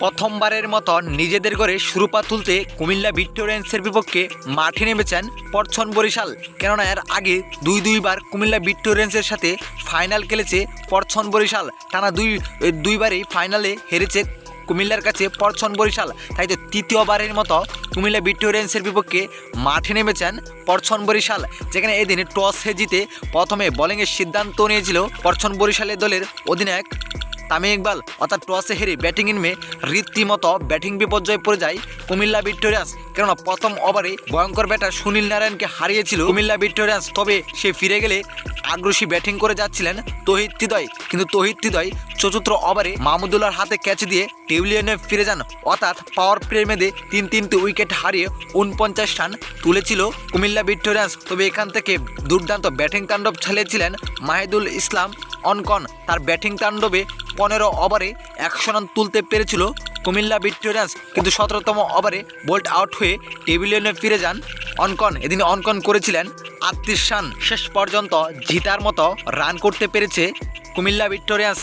প্রথমবারের মতো নিজেদের করে সুরপা তুলতে কুমিল্লা ভিক্টোরিয়ান্সের বিপক্ষে মাঠে নেমেছেন পরছন বরিশাল। কেননা এর আগে দুই দুইবার কুমিল্লা ভিক্টোরিয়ান্সের সাথে ফাইনাল খেলেছে পরছন বরিশাল। টানা দুই, দুইবারই ফাইনালে হেরেছে কুমিল্লার কাছে পরছন বরিশাল। তাই তো তৃতীয়বারের মতো কুমিল্লা ভিক্টোরিয়ান্সের বিপক্ষে মাঠে নেমেছেন পরছন বরিশাল। যেখানে এদিন টসে জিতে প্রথমে বোলিংয়ের সিদ্ধান্ত নিয়েছিল পরছন বরিশালের দলের অধিনায়ক তামিম ইকবাল অর্থাৎ টসে হেরে ব্যাটিং ইনমে রীতিমতো ব্যাটিং বিপর্যয়ে পড়ে যায় কুমিল্লা ভিক্টোরিয়াস। কেননা প্রথম ওভারে ভয়ঙ্কর ব্যাটার সুনীল নারায়ণকে হারিয়েছিল। কুমিল্লা ভিক্টোরিয়ান্স তবে সে ফিরে গেলে আগ্রাসী ব্যাটিং করে যাচ্ছিলেন তহিদ হৃদয়। কিন্তু তহিদ হৃদয় চতুর্থ ওভারে মাহমুদুল্লাহর হাতে ক্যাচ দিয়ে টেবিলিয়নে ফিরে যান। অর্থাৎ পাওয়ার প্লে মেদে তিন তিনটি উইকেট হারিয়ে উনপঞ্চাশ রান তুলেছিল কুমিল্লা ভিক্টোরিয়াস। তবে এখান থেকে দুর্দান্ত ব্যাটিং তাণ্ডব চালিয়েছিলেন মাহিদুল ইসলাম অনকন। তার ব্যাটিং তাণ্ডবে পনেরো ওভারে একশো রান তুলতে পেরেছিল কুমিল্লা ভিক্টোরিয়ান্স। কিন্তু সতেরোতম ওভারে বোল্ট আউট হয়ে টেবিলিয়নে ফিরে যান অনকন। এদিন অনকন করেছিলেন আটত্রিশ রান। শেষ পর্যন্ত জিতার মতো রান করতে পেরেছে কুমিল্লা ভিক্টোরিয়ান্স।